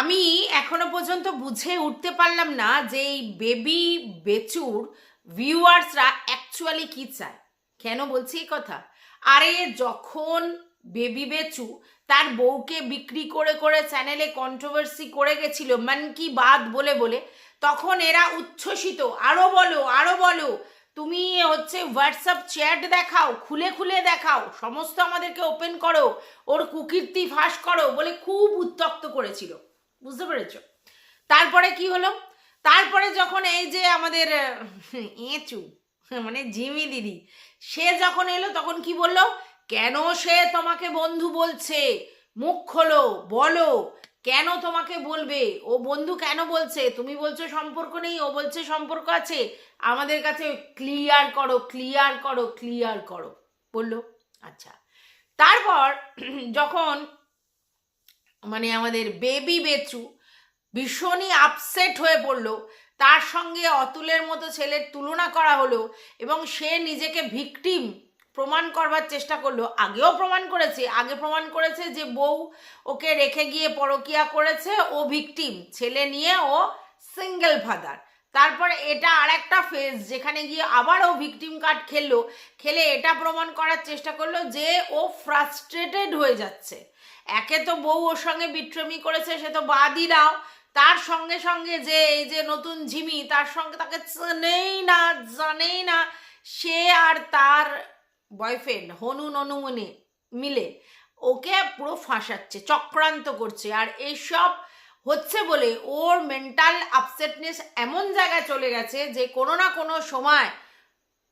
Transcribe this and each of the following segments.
আমি এখনও পর্যন্ত বুঝে উঠতে পারলাম না যে এই বেবি বেচুর ভিউয়ার্সরা অ্যাকচুয়ালি কি চায়। কেন বলছি এই কথা? আরে যখন বেবি বেচু তার বউকে বিক্রি করে করে চ্যানেলে কন্ট্রোভার্সি করে গেছিল, মন কি বাদ বলে বলে, তখন এরা উচ্ছ্বসিত, আরও বলো আরও বলো, তুমি হচ্ছে হোয়াটসঅ্যাপ চ্যাট দেখাও, খুলে খুলে দেখাও, সমস্ত আমাদেরকে ওপেন করো, ওর কুকীর্তি ফাঁস করো বলে খুব উত্তক্ত করেছিল। বুঝতে পেরেছ? তারপরে কি হলো? তারপরে যখন এই যে আমাদের এঁচু মানে জিমি দিদি, সে যখন এলো তখন কি বলল? কেন সে তোমাকে বন্ধু বলছে? মুখ খোলো, বলো, কেন তোমাকে বলবে? ও বন্ধু কেন বলছে? তুমি বলছো সম্পর্ক নেই, ও বলছে সম্পর্ক আছে। আমাদের কাছে ক্লিয়ার করো ক্লিয়ার করো ক্লিয়ার করো, বলল। আচ্ছা। তারপর যখন মানে আমাদের বেবি বেচু ভীষণই আপসেট হয়ে পড়ল। তার সঙ্গে অতুলের মতো ছেলের তুলনা করা হলো এবং সে নিজেকে ভিকটিম প্রমাণ করবার চেষ্টা করল। আগেও প্রমাণ করেছে, আগে প্রমাণ করেছে যে বউ ওকে রেখে গিয়ে পরকিয়া করেছে, ও ভিকটিম ছেলে নিয়ে ও সিঙ্গেল ফাদার তারপরে এটা আর একটা ফেজ যেখানে গিয়ে আবার ও ভিকটিম কার্ড খেললো। খেলে এটা প্রমাণ করার চেষ্টা করল যে ও ফ্রাস্ট্রেটেড হয়ে যাচ্ছে। একে তো বউ ওর সঙ্গে বিট্রেমি করেছে, সে তো বাদই দাও। তার সঙ্গে সঙ্গে যে এই যে নতুন ঝিমি, তার সঙ্গে তাকে চেনেই না, জানেই না, সে আর তার বয়ফ্রেন্ড হনু ননুমনে মিলে ওকে পুরো ফাঁসাচ্ছে, চক্রান্ত করছে। আর এইসব হচ্ছে বলে ওর মেন্টাল আপসেটনেস এমন জায়গায় চলে গেছে যে কোনো না কোনো সময়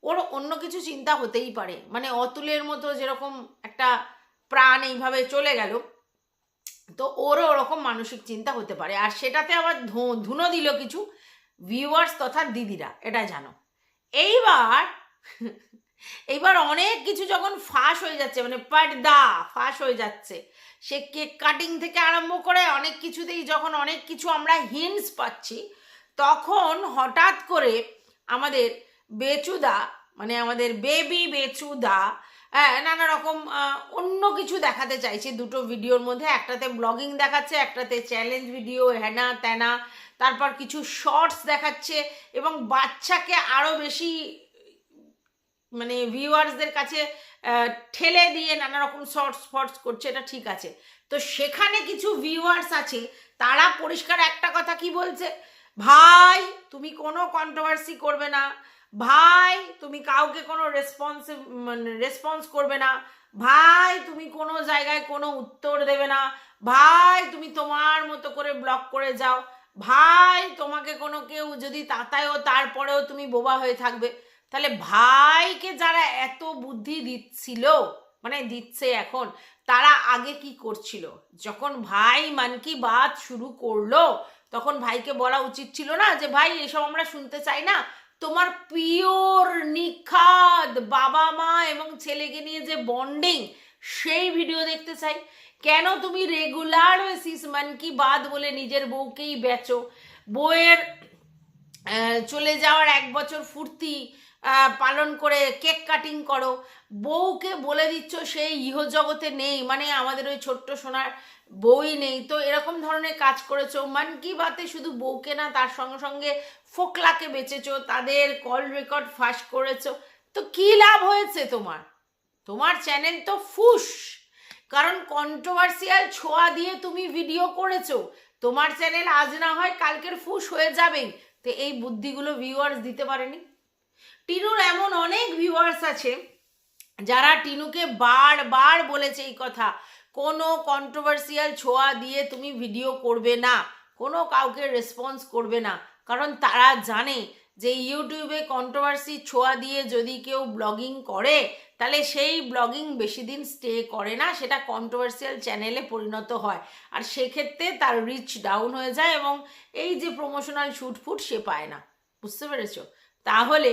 ওর অন্য কিছু চিন্তা হতেই পারে। মানে অতুলের মতো যেরকম একটা প্রাণ এইভাবে চলে গেল। তো ওরও ওরকম মানসিক চিন্তা হতে পারে। আর সেটাতে আবার ধুনো দিল কিছু ভিউয়ার্স তথা দিদিরা, এটা জানো। এইবার এইবার অনেক কিছু যখন ফাঁস হয়ে যাচ্ছে মানে পর্দা ফাঁস হয়ে যাচ্ছে, সে কেক কাটিং থেকে আরম্ভ করে অনেক কিছুতেই যখন অনেক কিছু আমরা হিন্টস পাচ্ছি, তখন হঠাৎ করে আমাদের বেচুদা মানে আমাদের বেবি বেচুদা নানা রকম অন্য কিছু দেখাতে চাইছে। দুটো ভিডিওর মধ্যে, একটাতে ব্লগিং দেখাচ্ছে, একটাতে চ্যালেঞ্জ ভিডিও হ্যানা ত্যানা তারপর কিছু শর্টস দেখাচ্ছে এবং বাচ্চাকে আরও বেশি মানে ভিউয়ার্সদের কাছে ঠেলে দিয়ে নানা রকম শর্টস ফর্টস করছে, এটা ঠিক আছে। তো সেখানে কিছু ভিউয়ার্স আছে, তারা পরিষ্কার একটা কথা কি বলছে? ভাই, তুমি কোনো কন্ট্রোভার্সি করবে না। ভাই, তুমি কাউকে কোনো রেসপন্স মানে রেসপন্স করবে না। ভাই, তুমি কোনো জায়গায় কোনো উত্তর দেবে না। ভাই, তুমি তোমার মতো করে ব্লক করে যাও। ভাই, তোমাকে কোনো কেউ যদি তাতায়ও, তারপরেও তুমি বোবা হয়ে থাকবে। তাহলে ভাইকে যারা এত বুদ্ধি দিচ্ছিল মানে দিচ্ছে এখন, তারা আগে কি করছিল? যখন ভাই মান কি বাত শুরু করল, তখন ভাইকে বলা উচিত ছিল না যে, ভাই, এসব আমরা শুনতে চাই না। তোমার পিওর, নিখাদ বাবা মা এবং ছেলেকে নিয়ে যে বন্ডিং সেই ভিডিও দেখতে চাই। কেন তুমি রেগুলার বেসিস মান কি বাদ বলে নিজের বউকেই বেচো? বউয়ের চলে যাওয়ার এক বছর ফুর্তি পালন করে, কেক কাটিং করো। বউকে বলে দিচ্ছ সেই ইহজগতে নেই মানে আমাদের ওই ছোট্ট সোনার বই নেই। তো এরকম ধরনের কাজ করেছ। মান কি বাতে শুধু বউকে না, তার সঙ্গে সঙ্গে ফোকলাকে বেচেছো, তাদের কল রেকর্ড ফাঁস করেছ। তো কি লাভ হয়েছে তোমার? তোমার চ্যানেল তো ফুস। কারণ কন্ট্রোভার্সিয়াল ছোঁয়া দিয়ে তুমি ভিডিও করেছ। তোমার চ্যানেল আজ না হয় কালকের ফুস হয়ে যাবেই। তো এই বুদ্ধিগুলো ভিউয়ার্স দিতে পারেনি? টিনুর এমন অনেক ভিউয়ার্স আছে যারা টিনুকে বারবার বলেছে এই কথা, কোনো কন্ট্রোভার্সিয়াল ছোঁয়া দিয়ে তুমি ভিডিও করবে না, কোনো কাউকে রেসপন্স করবে না। কারণ তারা জানে যে ইউটিউবে কন্ট্রোভার্সি ছোঁয়া দিয়ে যদি কেউ ব্লগিং করে, তাহলে সেই ব্লগিং বেশি দিন স্টে করে না, সেটা কন্ট্রোভার্সিয়াল চ্যানেলে পরিণত হয়। আর সেক্ষেত্রে তার রিচ ডাউন হয়ে যায় এবং এই যে প্রমোশনাল শুট ফুট সে পায় না। বুঝতে পেরেছ? তাহলে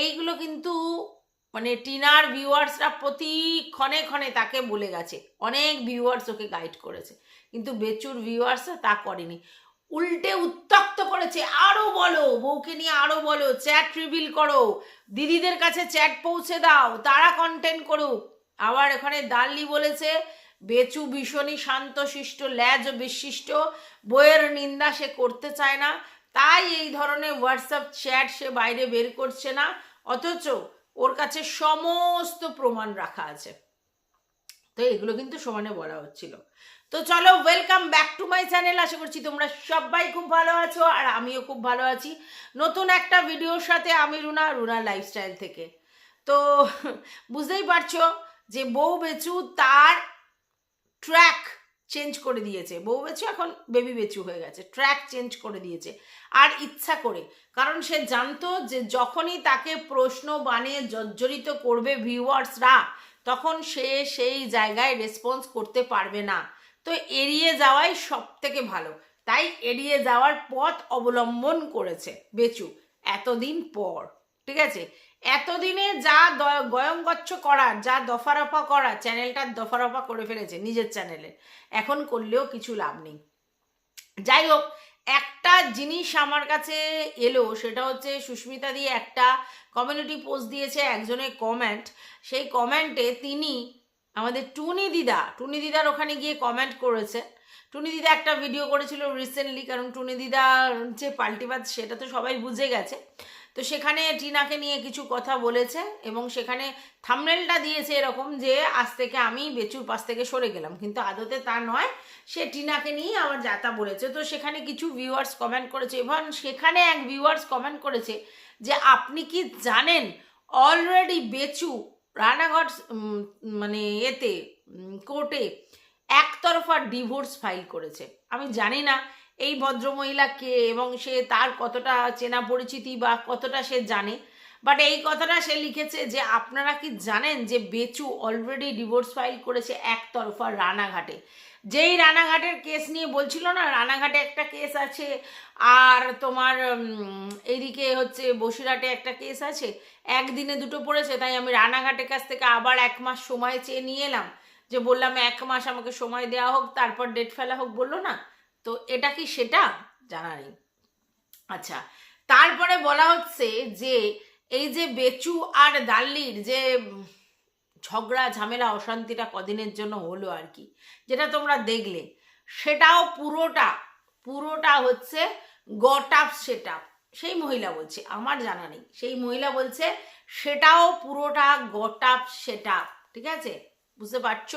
এইগুলো কিন্তু মানে টিনার ভিউয়ার্সরা প্রতি ক্ষণে ক্ষণে তাকে বলে গেছে। অনেক ভিউয়ার্স ওকে গাইড করেছে। কিন্তু বেচুর ভিউয়ার্সরা তা করেনি। উল্টে উত্তক্ত করেছে আরও বলো, বউকে নিয়ে আরও বলো চ্যাট রিভিল করো, দিদিদের কাছে চ্যাট পৌঁছে দাও, তারা কন্টেন্ট করুক। আবার এখানে দাল্লি বলেছে, বেচু ভীষণই শান্তশিষ্ট, ল্যাজ বিশিষ্ট বইয়ের নিন্দা সে করতে চায় না। তাই এই ধরনের হোয়াটসঅ্যাপ চ্যাট সে বাইরে বের করছে না, অথচ ওর কাছে সমস্ত প্রমাণ রাখা আছে। তো এগুলো কিন্তু সমানে বলা হচ্ছিল। তো চলো welcome back to my channel আশা করছি তোমরা সবাই খুব ভালো আছো আর আমিও খুব ভালো আছি। নতুন একটা ভিডিওর সাথে আমি রুনা রুনা লাইফস্টাইল থেকে। তো বুঝতেই পারছ যে বউ বেচু তার ট্র্যাক চেঞ্জ করে দিয়েছে। বউ বেচু এখন বেবি বেচু হয়ে গেছে। ট্র্যাক চেঞ্জ করে দিয়েছে। আর ইচ্ছা করে। কারণ সে জানতো যে যখনই তাকে প্রশ্ন বানিয়ে জর্জরিত করবে ভিউয়ার্সরা, তখন সে সেই জায়গায় রেসপন্স করতে পারবে না। তো এড়িয়ে যাওয়াই সব থেকে ভালো। তাই এড়িয়ে যাওয়ার পথ অবলম্বন করেছে বেচু এতদিন পর। ঠিক আছে? এতদিনে যা গয়ঙ্গচ্ছ করার যা দফারফা করা চ্যানেলটার দফারফা করে ফেলেছে নিজের চ্যানেলে। এখন করলেও কিছু লাভ নেই। যাই হোক, একটা জিনিস আমার কাছে এলো, সেটা হচ্ছে সুস্মিতা দিয়ে একটা কমিউনিটি পোস্ট দিয়েছে একজনের কমেন্ট সেই কমেন্টে তিনি আমাদের টুনি দিদা, টুনি দিদার ওখানে গিয়ে কমেন্ট করেছে। টুনি দিদা একটা ভিডিও করেছিল রিসেন্টলি কারণ টুনি দিদার যে পাল্টিবাদ, সেটা তো সবাই বুঝে গেছে। তো সেখানে টিনাকে নিয়ে কিছু কথা বলেছে এবং সেখানে থামনেলটা দিয়েছে এরকম যে, আজ থেকে আমি বেচুর পাশ থেকে সরে গেলাম। কিন্তু আদতে তা নয়, সে টিনাকে নিয়ে আমার যাতা বলেছে। তো সেখানে কিছু ভিউয়ার্স কমেন্ট করেছে এবং সেখানে এক ভিউয়ার্স কমেন্ট করেছে যে, আপনি কি জানেন অলরেডি বেচু রানাঘাট মানে এতে কোর্টে একতরফা ডিভোর্স ফাইল করেছে? আমি জানি না এই ভদ্রমহিলা কে এবং সে তার কতটা চেনা পরিচিতি বা কতটা সে জানে? বাট এই কথাটা সে লিখেছে যে, আপনারা কি জানেন যে বেচু অলরেডি ডিভোর্স ফাইল করেছে একতরফা রানাঘাটে? যেই রানাঘাটের কেস নিয়ে বলছিল না, রানাঘাটে একটা কেস আছে, আর তোমার এইদিকে হচ্ছে বসিরহাটে একটা কেস আছে, একদিনে দুটো পড়েছে, তাই আমি রানাঘাটের কাছ থেকে আবার এক মাস সময় চেয়ে নিয়ে এলাম। যে বললাম, এক মাস আমাকে সময় দেওয়া হোক, তারপর ডেট ফেলা হোক, বলল না? তো এটা কি সেটা? জানা নেই। আচ্ছা তারপরে বলা হচ্ছে যে এই যে বেচু আর দাল্লির যে ঝগড়া, ঝামেলা, অশান্তিটা কদিনের জন্য হলো আর কি, যেটা তোমরা দেখলে, সেটাও পুরোটা পুরোটা হচ্ছে গট আপ সেট সেই মহিলা বলছে, আমার জানা নেই। সেই মহিলা বলছে, সেটাও পুরোটা গট আপ সেট ঠিক আছে? বুঝতে পারছ?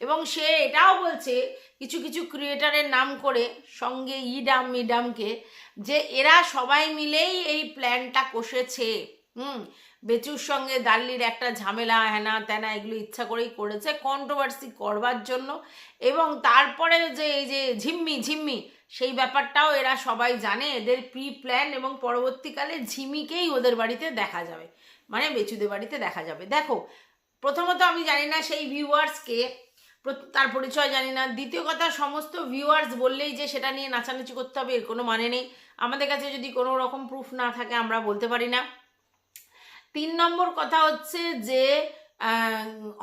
এবং সে এটাও বলছে, কিছু কিছু ক্রিয়েটারের নাম করে, সঙ্গে ইডাম মিডামকে, যে এরা সবাই মিলেই এই প্ল্যানটা কষেছে। হুম, বেচুর সঙ্গে দাল্লির একটা ঝামেলা, হ্যানা ত্যানা এগুলো ইচ্ছা করেই করেছে কন্ট্রোভার্সি করবার জন্য। এবং তারপরে যে এই যে ঝিম্মি ঝিম্মি, সেই ব্যাপারটাও এরা সবাই জানে, এদের প্রি প্ল্যান এবং পরবর্তীকালে ঝিমিকেই ওদের বাড়িতে দেখা যাবে। মানে বেচুদের বাড়িতে দেখা যাবে। দেখো প্রথমত আমি জানি না সেই ভিউয়ার্সকে তার পরিচয় জানি না। দ্বিতীয় কথা, সমস্ত ভিউয়ার্স বললেই যে সেটা নিয়ে নাচানাচি করতে হবে, এর কোনো মানে নেই। আমাদের কাছে যদি কোনো রকম প্রুফ না থাকে, আমরা বলতে পারি না। তিন নম্বর কথা হচ্ছে যে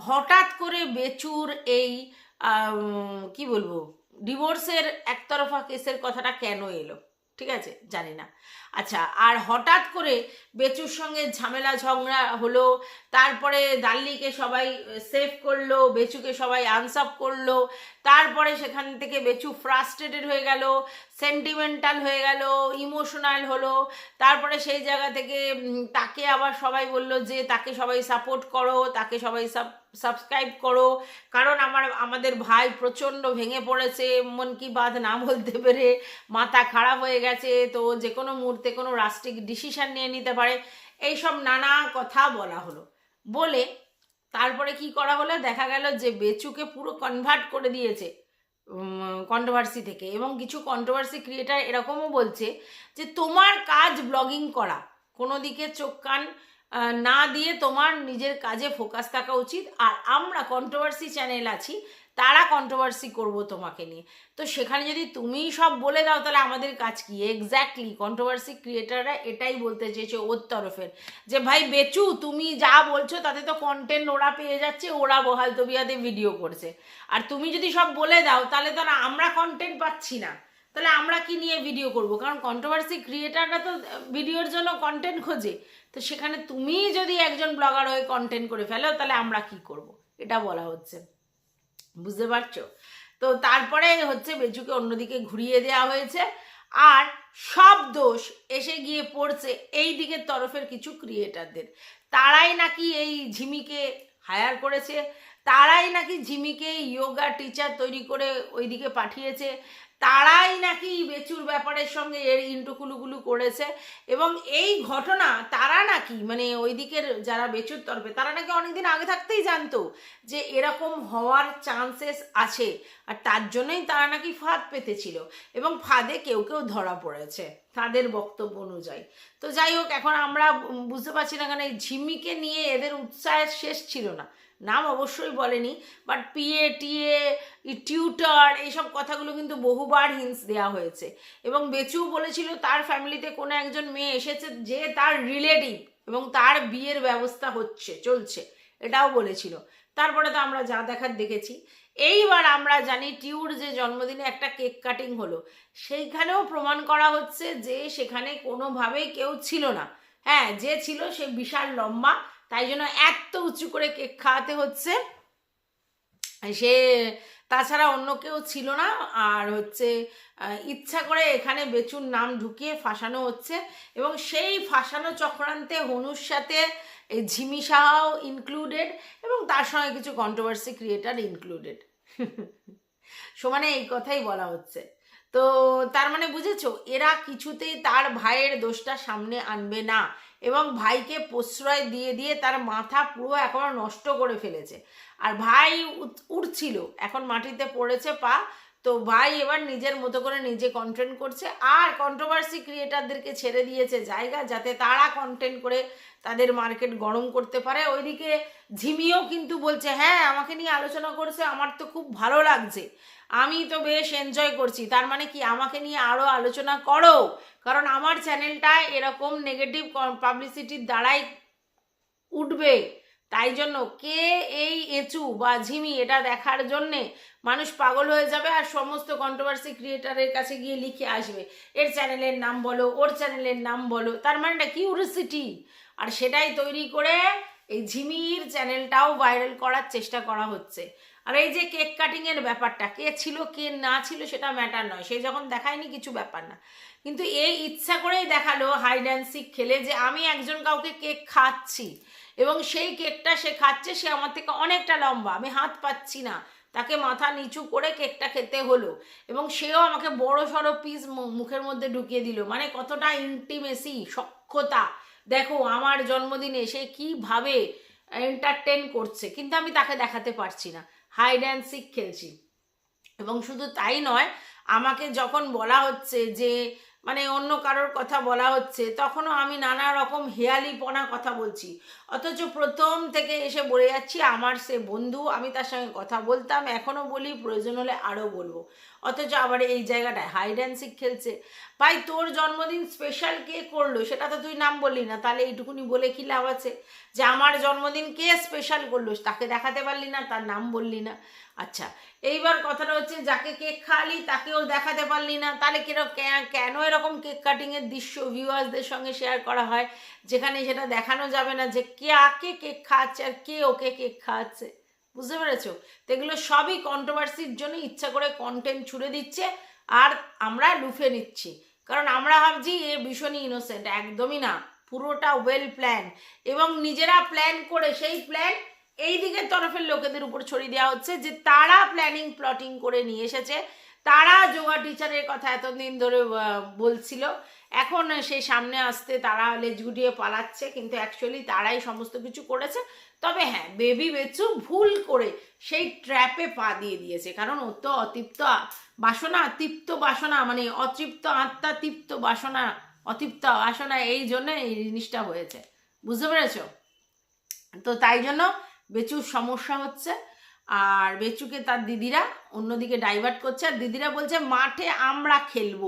হঠাৎ করে বেচুর এই কি বলব ডিভোর্সের একতরফা কেসের কথাটা কেন এলো? ঠিক আছে? জানি না। আচ্ছা আর হঠাৎ করে বেচুর সঙ্গে ঝামেলা, ঝগড়া হলো, তারপরে দাল্লিকে সবাই সেভ করল, বেচুকে সবাই আনসাপ করল, তারপরে সেখান থেকে বেচু ফ্রাস্ট্রেটেড হয়ে গেল সেন্টিমেন্টাল হয়ে গেল ইমোশনাল হলো। তারপরে সেই জায়গা থেকে তাকে আবার সবাই বলল যে, তাকে সবাই সাপোর্ট করো, তাকে সবাই সাবস্ক্রাইব করো। কারণ আমার, আমাদের ভাই প্রচণ্ড ভেঙে পড়েছে, মন কি বাদ না বলতে পেরে। মাথা খারাপ হয়ে গেছে, তো যে কোনো মুহূর্তে কোনো রাষ্ট্রিক ডিসিশান নিয়ে নিতে পারে। এইসব নানা কথা বলা হলো। বলে তারপরে কি করা হলো? দেখা গেল যে বেচুকে পুরো কনভার্ট করে দিয়েছে। কন্ট্রোভার্সি থেকে। এবং কিছু কন্ট্রোভার্সি ক্রিয়েটার এরকমও বলছে যে, তোমার কাজ ব্লগিং করা। কোনো দিকে চোখ কান না দিয়ে তোমার নিজের কাজে ফোকাস থাকা উচিত। আর আমরা কন্ট্রোভার্সি চ্যানেল আছি তারা কন্ট্রোভার্সি করব তোমাকে নিয়ে। তো সেখানে যদি তুমিই সব বলে দাও, তাহলে আমাদের কাজ কি? এক্স্যাক্টলি কন্ট্রোভার্সি ক্রিয়েটাররা এটাই বলতে চেয়েছে ওর তরফের। যে ভাই, বেচু, তুমি যা বলছো, তাতে তো কন্টেন্ট ওরা পেয়ে যাচ্ছে, ওরা বহাল তবিয়াতে ভিডিও করছে। আর তুমি যদি সব বলে দাও, তাহলে তো আমরা কন্টেন্ট পাচ্ছি না। তাহলে আমরা কি নিয়ে ভিডিও করব? কারণ কন্ট্রোভার্সি ক্রিয়েটাররা তো ভিডিওর জন্য কন্টেন্ট খোঁজে। তো সেখানে তুমিই যদি একজন ব্লগার হয়ে কন্টেন্ট করে ফেলো, তাহলে আমরা কি করব? এটা বলা হচ্ছে। বুঝতে পারছ? তো তারপরে হচ্ছে বেচুকে অন্যদিকে ঘুরিয়ে দেওয়া হয়েছে। আর সব দোষ এসে গিয়ে পড়ছে এই দিকের তরফের কিছু ক্রিয়েটারদের তারাই নাকি এই ঝিমিকে হায়ার করেছে, তারাই নাকি ঝিমিকে ইয়োগা টিচার তৈরি করে ওইদিকে পাঠিয়েছে তারাই নাকি বেচুর ব্যাপারের সঙ্গে এর ইন্টুকুলুকুলু করেছে এবং এই ঘটনা তারা নাকি মানে ওই দিকের যারা বেচুর তরফে, তারা নাকি অনেকদিন আগে থাকতেই জানতো যে এরকম হওয়ার চান্সেস আছে আর তার জন্যই তারা নাকি ফাঁদ পেতেছিল এবং ফাঁদে কেউ কেউ ধরা পড়েছে তাদের বক্তব্য অনুযায়ী। তো যাই হোক, এখন আমরা বুঝতে পারছি না কেন এই ঝিমিকে নিয়ে এদের উৎসাহের শেষ ছিল না। নাম অবশ্যই বলেনি বাট পিএ টিএ টিউটার এইসব কথাগুলো কিন্তু বহুবার হিন্স দেওয়া হয়েছে। এবং বেচুও বলেছিল তার ফ্যামিলিতে কোনো একজন মেয়ে এসেছে যে তার রিলেটিভ এবং তার বিয়ের ব্যবস্থা হচ্ছে, চলছে, এটাও বলেছিল। তারপরে তো আমরা যা দেখার দেখেছি। এইবার আমরা জানি টিউর যে জন্মদিনে একটা কেক কাটিং হলো, সেইখানেও প্রমাণ করা হচ্ছে যে সেখানে কোনোভাবেই কেউ ছিল না। হ্যাঁ যে ছিল সে বিশাল লম্বা, তাই জন্য এত উঁচু করে কেক খাওয়াতে হচ্ছে। সে তাছাড়া অন্য কেউ ছিল না। আর হচ্ছে ইচ্ছা করে এখানে বেচুর নাম ঢুকিয়ে ফাঁসানো হচ্ছে। এবং সেই ফাঁসানো চক্রান্তে হনুর সাথে এই ঝিমি সাহাও ইনক্লুডেড এবং তার সঙ্গে কিছু কন্ট্রোভার্সি ক্রিয়েটার ইনক্লুডেড সমানে এই কথাই বলা হচ্ছে। তো তার মানে বুঝেছ, এরা কিছুতেই তার ভাইয়ের দোষটা সামনে আনবে না। এবং ভাইকে প্রশ্রয় দিয়ে দিয়ে তার মাথা পুরো এখন নষ্ট করে ফেলেছে। আর ভাই উঠ- উঠছিল, এখন মাটিতে পড়েছে পা তো ভাই এবার নিজের মতো করে নিজে কন্টেন্ট করছে। আর কন্ট্রোভার্সি ক্রিয়েটারদেরকে ছেড়ে দিয়েছে জায়গা যাতে তারা কন্টেন্ট করে তাদের মার্কেট গরম করতে পারে। ওইদিকে ঝিমিও কিন্তু বলছে হ্যাঁ আমাকে নিয়ে আলোচনা করছে, আমার তো খুব ভালো লাগছে। আমি তো বেশ এনজয় করছি। তার মানে কি, আমাকে নিয়ে আরও আলোচনা করো। কারণ আমার চ্যানেলটা এরকম নেগেটিভ পাবলিসিটির দ্বারাই উঠবে। তাই জন্য কে এই এঁচু বা ঝিমি এটা দেখার জন্যে মানুষ পাগল হয়ে যাবে আর সমস্ত কন্ট্রোভার্সি ক্রিয়েটারের কাছে গিয়ে লিখে আসবে। এর চ্যানেলের নাম বলো, ওর চ্যানেলের নাম বলো, তার মানেটা কিউরিসিটি আর সেটাই তৈরি করে এই ঝিমির চ্যানেলটাও ভাইরাল করার চেষ্টা করা হচ্ছে। আর এই যে কেক কাটিংয়ের ব্যাপারটা, কে ছিল, কে না ছিল, সেটা ম্যাটার নয়। সে যখন দেখায়নি, কিছু ব্যাপার না। কিন্তু এই ইচ্ছা করেই দেখাল হাইড খেলে যে আমি একজন কাউকে কেক খাচ্ছি। এবং সেই কেকটা সে খাচ্ছে, সে আমার থেকে অনেকটা লম্বা, আমি হাত পাচ্ছি না। তাকে মাথা নিচু করে কেকটা খেতে হলো এবং সেও আমাকে বড় সড়ো পিস মুখের মধ্যে ঢুকিয়ে দিল। মানে কতটা ইন্টিমেসি সক্ষতা দেখো, আমার জন্মদিনে সে কীভাবে এন্টারটেন করছে, কিন্তু আমি তাকে দেখাতে পারছি না। হাইড অ্যান্ড সিক খেলছি। এবং শুধু তাই নয়, আমাকে যখন বলা হচ্ছে যে মানে অন্য কারোর কথা বলা হচ্ছে, তখনও আমি নানা রকম হেয়ালিপনা কথা বলছি। অথচ প্রথম থেকে এসে বলে যাচ্ছি, আমার সে বন্ধু, আমি তার সঙ্গে কথা বলতাম, এখনও বলি, প্রয়োজন হলে আরও বলব। অথচ আবার এই জায়গাটায় হাইড অ্যান্ড সিক খেলছে। ভাই, তোর জন্মদিন স্পেশাল কে করল? সেটা তো তুই নাম বললি না, তাহলে এইটুকুনি বলে কি লাভ আছে? যে আমার জন্মদিন কে স্পেশাল করল? তাকে দেখাতে পারলি না, তার নাম বললি না। আচ্ছা এইবার কথাটা হচ্ছে যাকে কেক খাওয়ালি, তাকেও দেখাতে পারলি না। তাহলে কেন কেন এরকম কেক কাটিংয়ের দৃশ্য ভিউয়ার্সদের সঙ্গে শেয়ার করা হয়? যেখানে সেটা দেখানো যাবে না যে কে আকে কেক খাওয়াচ্ছে আর কে ওকে কেক খাওয়াচ্ছে। বুঝতে পেরেছ? তো এগুলো সবই কন্ট্রোভার্সির জন্য ইচ্ছা করে কন্টেন্ট ছুড়ে দিচ্ছে আর আমরা লুফে নিচ্ছি। কারণ আমরা ভাবছি এ ভীষণই ইনোসেন্ট একদমই না। পুরোটা ওয়েল প্ল্যান এবং নিজেরা প্ল্যান করে সেই প্ল্যান এই দিকের তরফের লোকেদের উপর ছড়িয়ে দেওয়া হচ্ছে যে তারা প্ল্যানিং প্লটিং করে নিয়ে এসেছে। তারা যোগা টিচারের কথা এতদিন ধরে বলছিল। এখন সে সামনে আসতে তারা লেজ গুটিয়ে পালাচ্ছে, কিন্তু অ্যাকচুয়ালি তারাই সমস্ত কিছু করেছে। তবে হ্যাঁ বেবি বেচু ভুল করে সেই ট্র্যাপে পা দিয়ে দিয়েছে। কারণ ও তো অতৃপ্ত বাসনা, তৃপ্ত বাসনা মানে অতৃপ্ত আত্মা তৃপ্ত বাসনা অতৃপ্ত বাসনা এই জন্য এই জিনিসটা হয়েছে। বুঝতে পেরেছ? তো তাই জন্য বেচুর সমস্যা হচ্ছে, আর বেচুকে তার দিদিরা অন্যদিকে ডাইভার্ট করছে, আর দিদিরা বলছে, মাঠে আমরা খেলব।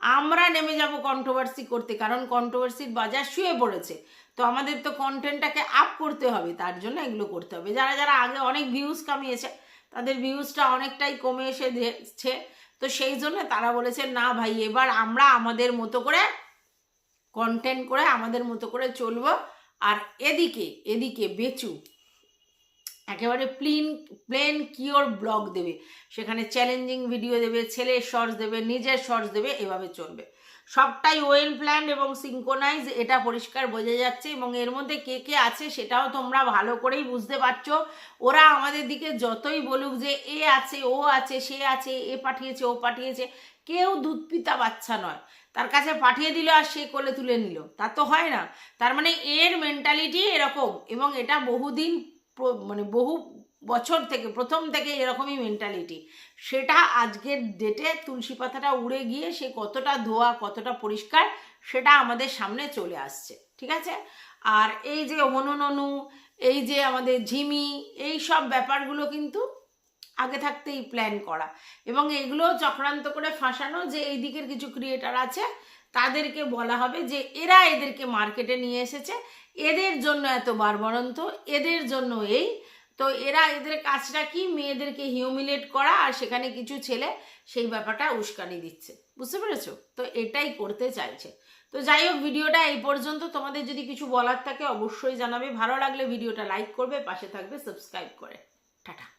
আমরা নেমে যাব কন্ট্রোভার্সি করতে, কারণ কন্ট্রোভার্সির বাজার শুয়ে পড়েছে। তো আমাদের তো কন্টেন্টটাকে আপ করতে হবে, তার জন্য এগুলো করতে হবে। যারা যারা আগে অনেক ভিউজ কামিয়েছে, তাদের ভিউজটা অনেকটাই কমে এসেছে। তো সেই জন্য তারা বলেছে, না ভাই, এবার আমরা আমাদের মতো করে কন্টেন্ট করে আমাদের মতো করে চলবো। আর এদিকে এদিকে বেচু, একেবারে প্লিন প্লেন কিওর ব্লগ দেবে। সেখানে চ্যালেঞ্জিং ভিডিও দেবে, ছেলের শর্টস দেবে, নিজের শর্টস দেবে, এভাবে চলবে। সবটাই ওয়েল প্ল্যান এবং সিঙ্কোনাইজ এটা পরিষ্কার বোঝা যাচ্ছে এবং এর মধ্যে কে কে আছে সেটাও তোমরা ভালো করেই বুঝতে পারছ। ওরা আমাদের দিকে যতই বলুক যে, এ আছে, ও আছে, সে আছে, এ পাঠিয়েছে, ও পাঠিয়েছে, কেউ দুধ পিতা বাচ্চা নয়। তার কাছে পাঠিয়ে দিল আর সে কোলে তুলে নিল। তা তো হয় না। তার মানে এর মেন্টালিটি এরকম এবং এটা বহুদিন মানে বহু বছর থেকে, প্রথম থেকে এরকমই মেন্টালিটি সেটা আজকের ডেটে তুলসী পাতাটা উড়ে গিয়ে সে কতটা ধোয়া, কতটা পরিষ্কার সেটা আমাদের সামনে চলে আসছে। ঠিক আছে? আর এই যে হনুননু, এই যে আমাদের ঝিমি, এই সব ব্যাপারগুলো কিন্তু আগে থাকতেই প্ল্যান করা। এবং এগুলো চক্রান্ত করে ফাঁসানো যে এই দিকের কিছু ক্রিয়েটার আছে, তাদেরকে বলা হবে যে এরা এদেরকে মার্কেটে নিয়ে এসেছে। এদের জন্য এত বারবরন্ত, এদের জন্য এই। তো এরা এদের কাজটা কি? মেয়েদেরকে হিউমিলেট করা আর সেখানে কিছু ছেলে সেই ব্যাপারটা উস্কানি দিচ্ছে। বুঝতে পেরেছ? তো এটাই করতে চাইছে। তো যাই হোক, ভিডিওটা এই পর্যন্ত। তোমাদের যদি কিছু বলার থাকে অবশ্যই জানাবে। ভালো লাগলে ভিডিওটা লাইক করবে, পাশে থাকবে সাবস্ক্রাইব করে। টাটা।